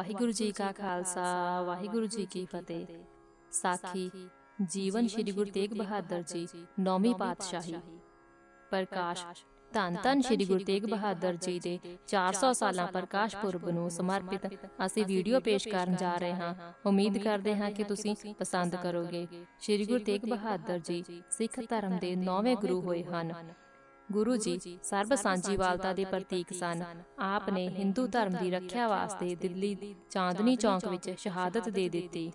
ਵਾਹਿਗੁਰੂ ਜੀ ਕਾ ਖਾਲਸਾ ਵਾਹਿਗੁਰੂ ਜੀ ਕੀ ਫਤਿਹ। ਸਾਖੀ ਜੀਵਨ ਸ੍ਰੀ ਗੁਰੂ ਤੇਗ ਬਹਾਦਰ ਜੀ ਨੌਵੀਂ ਪਾਤਸ਼ਾਹੀ। ਪ੍ਰਕਾਸ਼ ਧੰਨ ਧੰਨ ਸ੍ਰੀ ਗੁਰੂ ਤੇਗ ਬਹਾਦਰ ਜੀ ਦੇ 400 ਸਾਲਾਂ ਪ੍ਰਕਾਸ਼ ਪੁਰਬ ਨੂੰ ਸਮਰਪਿਤ ਅਸੀਂ ਵੀਡੀਓ ਪੇਸ਼ ਕਰਨ ਜਾ ਰਹੇ ਹਾਂ। ਉਮੀਦ ਕਰਦੇ ਹਾਂ ਕਿ ਤੁਸੀਂ ਪਸੰਦ ਕਰੋਗੇ। ਸ੍ਰੀ ਗੁਰੂ ਤੇਗ ਬਹਾਦਰ ਜੀ ਸਿੱਖ ਧਰਮ ਦੇ ਨੌਵੇਂ ਗੁਰੂ ਹੋਏ ਹਨ। ਗੁਰੂ ਜੀ ਸਰਬ ਸਾਂਝੀਵਾਲਤਾ ਦੇ ਪ੍ਰਤੀਕ ਸਨ। ਆਪ ਨੇ ਹਿੰਦੂ ਧਰਮ ਦੀ ਰੱਖਿਆ ਵਾਸਤੇ ਦਿੱਲੀ ਚਾਂਦਨੀ ਚੌਂਕ ਵਿੱਚ ਸ਼ਹਾਦਤ ਦੇ ਦਿੱਤੀ।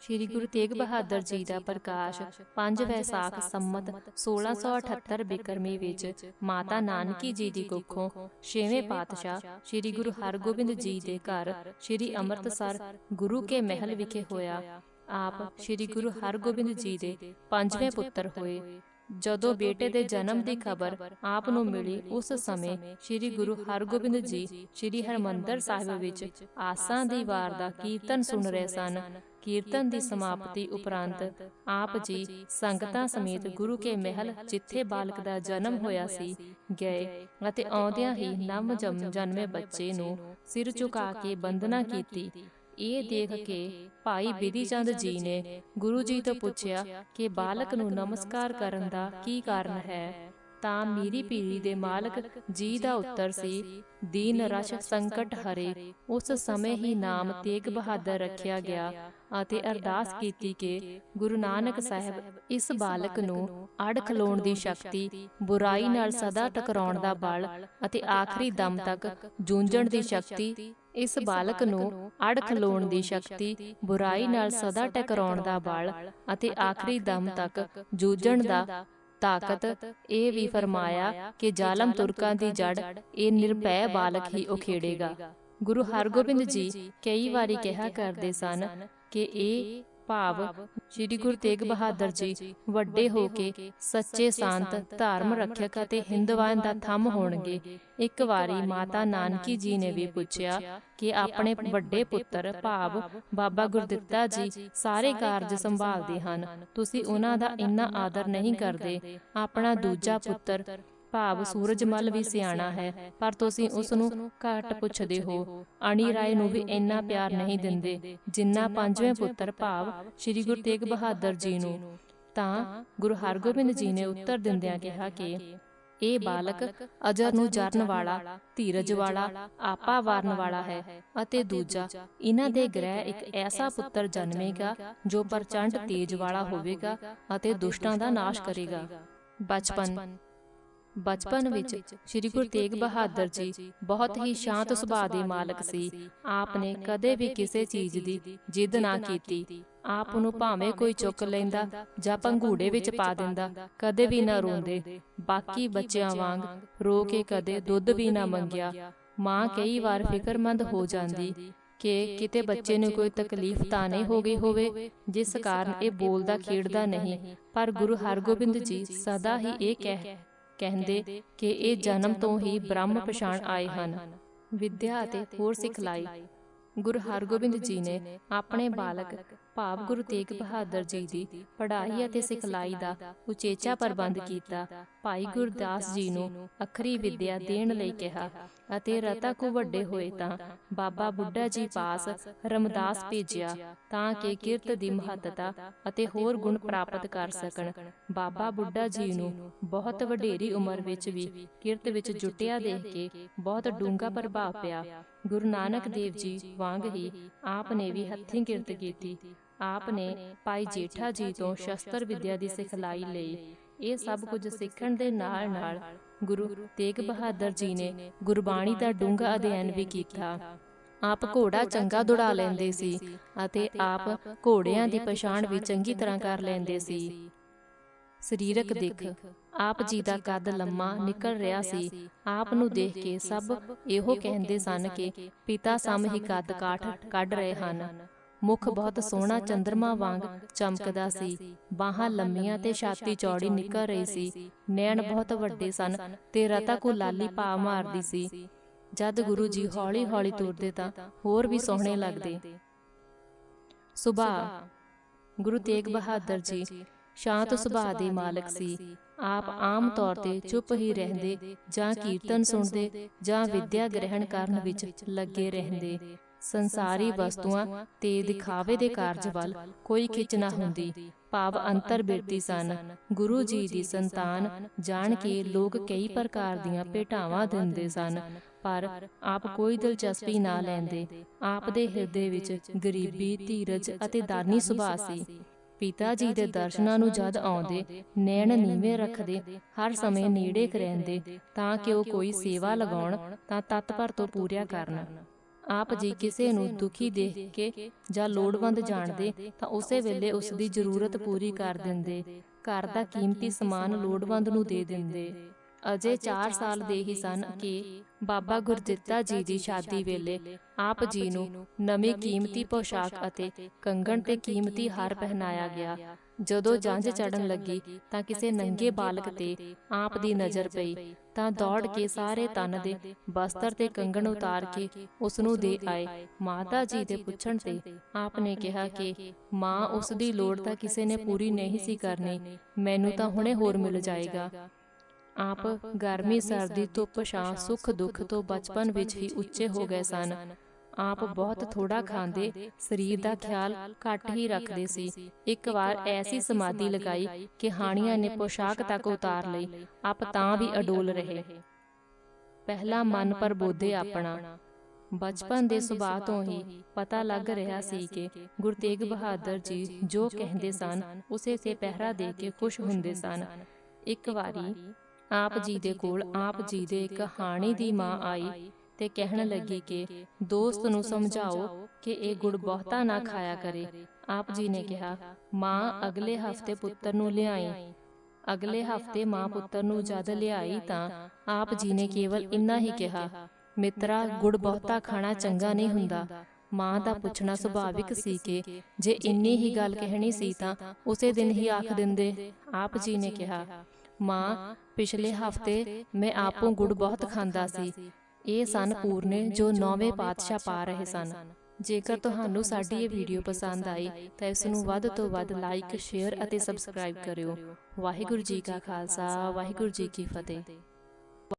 ਸ਼੍ਰੀ ਗੁਰੂ ਤੇਗ ਬਹਾਦਰ ਜੀ ਦਾ ਪ੍ਰਕਾਸ਼ 5 ਵੈਸਾਖ ਸੰਮਤ 1678 ਬਿਕਰਮੀ ਵਿੱਚ ਮਾਤਾ ਨਾਨਕੀ ਜੀ ਦੀ ਕੁੱਖੋਂ ਛੇਵੇਂ ਪਾਤਸ਼ਾਹ ਸ਼੍ਰੀ ਗੁਰੂ ਹਰਗੋਬਿੰਦ ਜੀ ਦੇ ਘਰ ਸ਼੍ਰੀ ਅੰਮ੍ਰਿਤਸਰ ਗੁਰੂ ਕੇ ਮਹਿਲ ਵਿਖੇ ਹੋਇਆ। ਆਪ ਸ਼੍ਰੀ ਗੁਰੂ ਹਰਗੋਬਿੰਦ ਜੀ ਦੇ ਪੰਜਵੇਂ ਪੁੱਤਰ ਹੋਏ। ਜਦੋਂ ਬੇਟੇ ਦੇ ਜਨਮ ਦੀ ਖਬਰ ਆਪ ਨੂੰ ਮਿਲੀ ਉਸ ਸਮੇਂ ਸ੍ਰੀ ਗੁਰੂ ਹਰਗੋਬਿੰਦ ਜੀ ਸ੍ਰੀ ਹਰਮੰਦਰ ਸਾਹਿਬ ਵਿੱਚ ਆਸਾਂ ਦੀ ਵਾਰ ਦਾ ਕੀਰਤਨ ਸੁਣ ਰਹੇ ਸਨ। ਕੀਰਤਨ ਦੀ ਸਮਾਪਤੀ ਉਪਰੰਤ ਆਪ ਜੀ ਸੰਗਤਾਂ ਸਮੇਤ ਗੁਰੂ ਕੇ ਮਹਿਲ ਜਿੱਥੇ ਬਾਲਕ ਦਾ ਜਨਮ ਹੋਇਆ ਸੀ ਗਏ ਅਤੇ ਆਉਂਦਿਆਂ ਹੀ ਨਵ ਜਨਮੇ ਬੱਚੇ ਨੂੰ ਸਿਰ ਝੁਕਾ ਕੇ ਬੰਦਨਾ ਕੀਤੀ। ਇਹ ਦੇਖ ਕੇ ਭਾਈ ਬਿਧੀ ਚੰਦ ਜੀ ਨੇ ਗੁਰੂ ਜੀ ਤੋਂ ਪੁੱਛਿਆ ਕਿ ਬਾਲਕ ਨੂੰ ਨਮਸਕਾਰ ਕਰਨ ਦਾ ਕੀ ਕਾਰਨ ਹੈ? ਤਾਂ ਮੀਰੀ ਪੀਰੀ ਦੇ ਮਾਲਕ ਜੀ ਦਾ ਉੱਤਰ ਸੀ ਦੀਨ ਰਸ਼ ਸੰਕਟ ਹਰੇ ਉਸ ਸਮੇਂ ਹੀ ਨਾਮ ਤੇਗ ਬਹਾਦਰ ਰੱਖਿਆ ਗਿਆ ਅਤੇ ਅਰਦਾਸ ਕੀਤੀ ਕਿ ਗੁਰੂ ਨਾਨਕ ਸਾਹਿਬ ਇਸ ਬਾਲਕ ਨੂੰ ਅੜ ਖਲੋਣ ਦੀ ਸ਼ਕਤੀ ਬੁਰਾਈ ਨਾਲ ਸਦਾ ਟਕਰਾਉਣ ਦਾ ਬਲ ਅਤੇ ਆਖਰੀ ਦਮ ਤੱਕ ਜੂਝਣ ਦੀ ਸ਼ਕਤੀ ਇਸ ਬਾਲਕ ਨੂੰ ਅੜ ਖਲੋਣ ਦੀ ਸ਼ਕਤੀ ਬੁਰਾਈ ਨਾਲ ਸਦਾ ਟਕਰਾਉਣ ਦਾ ਬਲ ਅਤੇ ਆਖਰੀ ਦਮ ਤੱਕ ਜੂਝਣ ਦਾ ਤਾਕਤ ਇਹ ਵੀ ਫਰਮਾਇਆ ਕਿ ਜ਼ਾਲਮ ਤੁਰਕਾਂ ਦੀ ਜੜ ਇਹ ਨਿਰਭੈ ਬਾਲਕ ਹੀ ਉਖੇੜੇਗਾ। ਗੁਰੂ ਹਰਗੋਬਿੰਦ ਜੀ ਕਈ ਵਾਰੀ ਕਿਹਾ ਕਰਦੇ ਸਨ ਕਿ ਇਹ ਭਾਵ ਸ੍ਰੀ ਗੁਰੂ ਤੇਗ ਬਹਾਦਰ ਜੀ ਵੱਡੇ ਹੋ ਕੇ ਸੱਚੇ ਸੰਤ ਧਰਮ ਰੱਖਿਅਕ ਅਤੇ ਹਿੰਦਵਾਨ ਦਾ ਥੰਮ ਹੋਣਗੇ। ਇੱਕ ਵਾਰੀ ਮਾਤਾ ਨਾਨਕੀ ਜੀ ਨੇ ਵੀ ਪੁੱਛਿਆ ਕਿ ਆਪਣੇ ਵੱਡੇ ਪੁੱਤਰ ਭਾਵ ਬਾਬਾ ਗੁਰਦਿੱਤਾ ਜੀ ਸਾਰੇ ਕਾਰਜ ਸੰਭਾਲਦੇ ਹਨ। ਤੁਸੀਂ ਉਹਨਾਂ ਦਾ ਇੰਨਾ ਆਦਰ ਨਹੀਂ ਕਰਦੇ। ਆਪਣਾ ਦੂਜਾ ਪੁੱਤਰ ਭਾਵ ਸੂਰਜਮਲ ਵੀ ਸਿਆਣਾ ਹੈ ਪਰ ਤੁਸੀਂ ਉਸ ਨੂੰ ਘੱਟ ਪੁੱਛਦੇ ਹੋ। ਅਣੀ ਰਾਏ ਨੂੰ ਵੀ ਇੰਨਾ ਪਿਆਰ ਨਹੀਂ ਦਿੰਦੇ ਜਿੰਨਾ ਪੰਜਵੇਂ ਪੁੱਤਰ ਭਾਵ ਸ੍ਰੀ ਗੁਰੂ ਤੇਗ ਬਹਾਦਰ ਜੀ ਨੂੰ ਤਾਂ ਗੁਰੂ ਹਰਗੋਬਿੰਦ ਜੀ ਨੇ ਉੱਤਰ ਦਿੰਦਿਆਂ ਕਿਹਾ ਕਿ ਇਹ ਬਾਲਕ ਅਜਰ ਨੂੰ ਜਰਨ ਵਾਲਾ ਧੀਰਜ ਵਾਲਾ ਆਪਾ ਵਾਰਨ ਵਾਲਾ ਹੈ। ਅਤੇ ਦੂਜਾ ਇਹਨਾਂ ਦੇ ਗ੍ਰਹਿ ਇੱਕ ਐਸਾ ਪੁੱਤਰ ਜਨਮੇਗਾ ਜੋ ਪ੍ਰਚੰਡ ਤੇਜ ਵਾਲਾ ਹੋਵੇਗਾ ਅਤੇ ਦੁਸ਼ਟਾਂ ਦਾ ਨਾਸ਼ ਕਰੇਗਾ ਬਚਪਨ ਬਚਪਨ ਵਿੱਚ ਸ੍ਰੀ ਗੁਰੂ ਤੇਗ ਬਹਾਦਰ ਜੀ ਬਹੁਤ ਹੀ ਸ਼ਾਂਤ ਸੁਭਾਅ ਦੇ ਮਾਲਕ ਸੀ। ਆਪ ਨੇ ਕਦੇ ਵੀ ਕਿਸੇ ਚੀਜ਼ ਦੀ ਜਿੱਦ ਨਾ ਕੀਤੀ। ਆਪ ਨੂੰ ਭਾਵੇਂ ਕੋਈ ਚੁੱਕ ਲੈਂਦਾ ਜਾਂ ਪੰਘੂੜੇ ਵਿੱਚ ਪਾ ਦਿੰਦਾ ਕਦੇ ਵੀ ਨਾ ਰੋਂਦੇ। ਬਾਕੀ ਬੱਚਿਆਂ ਵਾਂਗ ਰੋ ਕੇ ਕਦੇ ਦੁੱਧ ਵੀ ਨਾ ਮੰਗਿਆ। ਮਾਂ ਕਈ ਵਾਰ ਫਿਕਰਮੰਦ ਹੋ ਜਾਂਦੀ ਕਿ ਕਿਤੇ ਬੱਚੇ ਨੂੰ ਕੋਈ ਤਕਲੀਫ ਤਾਂ ਨਹੀਂ ਹੋ ਗਈ ਹੋਵੇ ਜਿਸ ਕਾਰਨ ਇਹ ਬੋਲਦਾ ਖੇਡਦਾ ਨਹੀਂ ਪਰ ਗੁਰੂ ਹਰਗੋਬਿੰਦ ਜੀ ਸਦਾ ਹੀ ਇਹ ਕਹਿ ਕਹਿੰਦੇ ਕਿ ਇਹ ਜਨਮ ਤੋਂ ਹੀ ਬ੍ਰਹਮ ਪਛਾਣ ਆਏ ਹਨ। ਵਿਦਿਆ ਅਤੇ ਹੋਰ ਸਿਖਲਾਈ। ਗੁਰੂ ਹਰਗੋਬਿੰਦ ਜੀ ਨੇ ਆਪਣੇ ਬਾਲਕ ਭਾਵ ਗੁਰੂ ਤੇਗ ਬਹਾਦਰ ਜੀ ਦੀ ਪੜ੍ਹਾਈ ਅਤੇ ਸਿਖਲਾਈ ਦਾ ਉਚੇਚਾ ਪ੍ਰਬੰਧ ਕੀਤਾ ਭਾਈ ਗੁਰਦਾਸ ਜੀ ਨੂੰ ਅਖਰੀ ਵਿਦਿਆ ਦੇਣ ਲਈ ਕਿਹਾ ਅਤੇ ਰਤਾ ਕੋ ਵੱਡੇ ਹੋਏ ਤਾਂ ਬਾਬਾ ਬੁੱਢਾ ਜੀ ਪਾਸ ਰਮਦਾਸ ਭੇਜਿਆ ਤਾਂ ਕਿ ਕਿਰਤ ਦੀ ਮਹੱਤਤਾ ਅਤੇ ਹੋਰ ਗੁਣ ਪ੍ਰਾਪਤ ਕਰ ਸਕਣ। ਬਾਬਾ ਬੁੱਢਾ ਜੀ ਨੂੰ ਬਹੁਤ ਵਡੇਰੀ ਉਮਰ ਵਿੱਚ ਵੀ ਕਿਰਤ ਵਿੱਚ ਜੁਟਿਆ ਦੇਖ ਕੇ ਬਹੁਤ ਡੂੰਘਾ ਪ੍ਰਭਾਵ ਪਿਆ। ਗੁਰੂ ਨਾਨਕ ਦੇਵ ਜੀ ਵਾਂਗ ਹੀ ਆਪ ਨੇ ਵੀ ਹੱਥੀਂ ਕਿਰਤ ਕੀਤੀ ਆਪ ਨੇ ਭਾਈ ਜੇਠਾ ਜੀ ਤੋਂ ਸ਼ਸਤਰ ਵਿਦਿਆ ਦੀ ਸਿਖਲਾਈ ਲਈ। ਇਹ ਸਭ ਕੁਝ ਸਿੱਖਣ ਦੇ ਨਾਲ ਨਾਲ ਗੁਰੂ ਤੇਗ ਬਹਾਦਰ ਜੀ ਨੇ ਗੁਰਬਾਣੀ ਦਾ ਡੂੰਘਾ ਅਧਿਐਨ ਵੀ ਕੀਤਾ। ਆਪ ਘੋੜਾ ਚੰਗਾ ਦੁੜਾ ਲੈਂਦੇ ਸੀ ਅਤੇ ਆਪ ਘੋੜਿਆਂ ਦੀ ਪਛਾਣ ਵੀ ਚੰਗੀ ਤਰ੍ਹਾਂ ਕਰ ਲੈਂਦੇ ਸੀ। ਸਰੀਰਕ ਦਿੱਖ ਆਪ ਜੀ ਦਾ ਕੱਦ ਲੰਮਾ ਨਿਕਲ ਰਿਹਾ ਸੀ। ਆਪ ਨੂੰ ਦੇਖ ਕੇ ਸਭ ਇਹੋ ਕਹਿੰਦੇ ਸਨ ਕਿ ਪਿਤਾ ਸਮ ਹੀ ਕੱਦ ਕਾਠ ਕੱਢ ਰਹੇ ਹਨ। ਮੁਖ ਬਹੁਤ ਸੋਹਣਾ ਚੰਦਰਮਾ ਵਾਂਗ ਚਮਕਦਾ ਸੀ। ਬਾਹਾਂ ਲੰਮੀਆਂ ਤੇ ਛਾਤੀ ਚੌੜੀ ਨਿਕਲ ਰਹੀ ਸੀ। ਨੈਣ ਬਹੁਤ ਵੱਡੇ ਸਨ ਤੇ ਰਤਾ ਕੋ ਲਾਲੀ ਪਾ ਮਾਰਦੀ ਸੀ। ਜਦ ਗੁਰੂ ਜੀ ਹੌਲੀ-ਹੌਲੀ ਤੁਰਦੇ ਤਾਂ ਹੋਰ ਵੀ ਸੋਹਣੇ ਲੱਗਦੇ। ਸੁਭਾਅ। ਗੁਰੂ ਤੇਗ ਬਹਾਦਰ ਜੀ ਸ਼ਾਂਤ ਸੁਭਾਅ ਦੇ ਮਾਲਕ ਸੀ। ਆਪ ਆਮ ਤੌਰ ਤੇ ਚੁੱਪ ਹੀ ਰਹਿੰਦੇ ਜਾਂ ਕੀਰਤਨ ਸੁਣਦੇ ਜਾਂ ਵਿਦਿਆ ਗ੍ਰਹਿਣ ਕਰਨ ਵਿੱਚ ਲੱਗੇ ਰਹਿੰਦੇ। ਸੰਸਾਰੀ ਵਸਤੂਆਂ ਤੇ ਦਿਖਾਵੇ ਦੇ ਕਾਰਜ ਵੱਲ ਕੋਈ ਖਿੱਚ ਨਾ ਹੁੰਦੀ। ਭਾਵ ਅੰਤਰ ਬਿਰਤੀ ਸਨ। ਗੁਰੂ ਜੀ ਦੀ ਸੰਤਾਨ ਜਾਣ ਕੇ ਲੋਕ ਕਈ ਪ੍ਰਕਾਰ ਦੀਆਂ ਭੇਟਾਵਾਂ ਦਿੰਦੇ ਸਨ। ਪਰ ਆਪ ਕੋਈ ਦਿਲਚਸਪੀ ਨਾ ਲੈਂਦੇ। ਆਪ ਦੇ ਹਿਰਦੇ ਵਿੱਚ ਗਰੀਬੀ ਧੀਰਜ ਅਤੇ ਦਾਨੀ ਸੁਭਾਅ ਸੀ। ਪਿਤਾ ਜੀ ਦੇ ਦਰਸ਼ਨਾਂ ਨੂੰ ਜਦ ਆਉਂਦੇ ਨੈਣ ਨੀਵੇਂ ਰੱਖਦੇ ਹਰ ਸਮੇਂ ਨੇੜੇ ਰਹਿੰਦੇ ਤਾਂ ਕਿ ਉਹ ਕੋਈ ਸੇਵਾ ਲਗਾਉਣ ਤਾਂ ਤਤਪਰ ਤੋਂ ਪੂਰਿਆ ਕਰਨ ਆਪ ਜੀ ਕਿਸੇ ਨੂੰ ਦੁਖੀ ਦੇਖ ਕੇ ਜਾਂ ਲੋੜਵੰਦ ਜਾਣਦੇ, ਤਾਂ ਉਸੇ ਵੇਲੇ ਉਸ ਦੀ ਜ਼ਰੂਰਤ ਪੂਰੀ ਕਰ ਦਿੰਦੇ। ਘਰ ਦਾ ਕੀਮਤੀ ਸਮਾਨ ਲੋੜਵੰਦ ਨੂੰ ਦੇ ਦਿੰਦੇ। ਅਜੇ 4 ਸਾਲ ਦੇ ਹੀ ਸਨ ਕਿ ਬਾਬਾ ਗੁਰਦਿੱਤਾ ਜੀ ਦੀ ਸ਼ਾਦੀ ਵੇਲੇ ਆਪ ਜੀ ਨੂੰ ਨਵੀਂ ਕੀਮਤੀ ਪੋਸ਼ਾਕ ਅਤੇ ਕੰਗਣ ਤੇ ਕੀਮਤੀ ਹਾਰ ਪਹਿਨਾਇਆ ਗਿਆ। ਜਦੋਂ ਜੰਝ ਚੜਨ ਲੱਗੀ ਤਾਂ ਕਿਸੇ ਨੰਗੇ ਬਾਲਕ ਤੇ ਆਪ ਦੀ ਨਜ਼ਰ ਪਈ। ਤਾਂ ਦੌੜ ਕੇ ਸਾਰੇ ਤਨ ਦੇ ਬਸਤਰ ਤੇ ਕੰਗਣ ਉਤਾਰ ਕੇ ਉਸ ਨੂੰ ਦੇ ਆਏ। ਮਾਤਾ ਜੀ ਦੇ ਪੁੱਛਣ ਤੇ ਆਪ ਨੇ ਕਿਹਾ ਕਿ ਮਾਂ ਉਸ ਦੀ ਲੋੜ ਤਾਂ ਕਿਸੇ ਨੇ ਪੂਰੀ ਨਹੀਂ ਸੀ ਕਰਨੀ। ਮੈਨੂੰ ਤਾਂ ਹੁਣੇ ਹੋਰ ਮਿਲ ਜਾਏਗਾ ਆਪ ਗਰਮੀ ਸਰਦੀ ਧੁੱਪ ਛਾਂ ਸੁੱਖ ਦੁੱਖ ਤੋਂ ਬਚਪਨ ਵਿੱਚ ਹੀ ਉੱਚੇ ਹੋ ਗਏ ਸਨ। ਆਪ ਬਹੁਤ ਥੋੜਾ ਖਾਂਦੇ ਸਰੀਰ ਦਾ ਖਿਆਲ ਘੱਟ ਹੀ ਰੱਖਦੇ ਸੀ। ਇੱਕ ਵਾਰ ਐਸੀ ਸਮਾਧੀ ਲਗਾਈ ਕਿ ਹਾਣੀਆਂ ਨੇ ਪੋਸ਼ਾਕ ਤੱਕ ਉਤਾਰ ਲਈ। ਆਪ ਤਾਂ ਵੀ ਅਡੋਲ ਰਹੇ। ਪਹਿਲਾ ਮਨ ਪਰ ਬੋਧੇ ਆਪਣਾ। ਬਚਪਨ ਦੇ ਸੁਭਾਅ ਤੋਂ ਹੀ ਪਤਾ ਲੱਗ ਰਿਹਾ ਸੀ ਕਿ ਗੁਰੂ ਤੇਗ ਬਹਾਦਰ ਜੀ ਜੋ ਕਹਿੰਦੇ ਸਨ ਉਸੇ ਤੇ ਪਹਿਰਾ ਦੇ ਕੇ ਖੁਸ਼ ਹੁੰਦੇ ਸਨ ਇੱਕ ਵਾਰੀ ਆਪ ਜੀ ਦੇ ਕੋਲ ਆਪ ਜੀ ਦੇ ਇੱਕ ਹਾਣੀ ਦੀ ਮਾਂ ਆਈ ਤੇ ਕਹਿਣ ਲੱਗੀ ਕਿ ਦੋਸਤ ਨੂੰ ਸਮਝਾਓ ਕਿ ਇਹ ਗੁੜ ਬਹੁਤਾ ਨਾ ਖਾਇਆ ਕਰੇ। ਆਪ ਜੀ ਨੇ ਕਿਹਾ ਮਾਂ ਅਗਲੇ ਹਫ਼ਤੇ ਪੁੱਤਰ ਨੂੰ ਲਿਆਈ। ਅਗਲੇ ਹਫ਼ਤੇ ਮਾਂ ਪੁੱਤਰ ਨੂੰ ਜਦ ਲਿਆਈ ਤਾਂ ਆਪ ਜੀ ਨੇ ਕੇਵਲ ਇੰਨਾ ਹੀ ਕਿਹਾ ਮਿੱਤਰਾ ਗੁੜ ਬਹੁਤਾ ਖਾਣਾ ਚੰਗਾ ਨਹੀਂ ਹੁੰਦਾ। ਮਾਂ ਦਾ ਪੁੱਛਣਾ ਸੁਭਾਵਿਕ ਸੀ ਕਿ ਜੇ ਇੰਨੀ ਹੀ ਗੱਲ ਕਹਿਣੀ ਸੀ ਤਾਂ ਉਸੇ ਦਿਨ ਹੀ ਆਖ ਦਿੰਦੇ। ਆਪ ਜੀ ਨੇ ਕਿਹਾ ਮਾਂ ਪਿਛਲੇ ਹਫ਼ਤੇ ਮੈਂ ਆਪੋਂ ਗੁੜ ਬਹੁਤ ਖਾਂਦਾ ਸੀ। ਇਹ ਸਨ ਪੂਰਨੇ ਜੋ ਨੌਵੇਂ ਪਾਤਸ਼ਾਹ ਪਾ ਰਹੇ ਸਨ। ਜੇਕਰ ਤੁਹਾਨੂੰ ਸਾਡੀ ਇਹ ਵੀਡੀਓ ਪਸੰਦ ਆਈ ਤਾਂ ਇਸ ਨੂੰ ਵੱਧ ਤੋਂ ਵੱਧ ਲਾਈਕ ਸ਼ੇਅਰ ਅਤੇ ਸਬਸਕ੍ਰਾਈਬ ਕਰਿਓ। ਵਾਹਿਗੁਰੂ ਜੀ ਕਾ ਖਾਲਸਾ ਵਾਹਿਗੁਰੂ ਜੀ ਕੀ ਫਤਿਹ।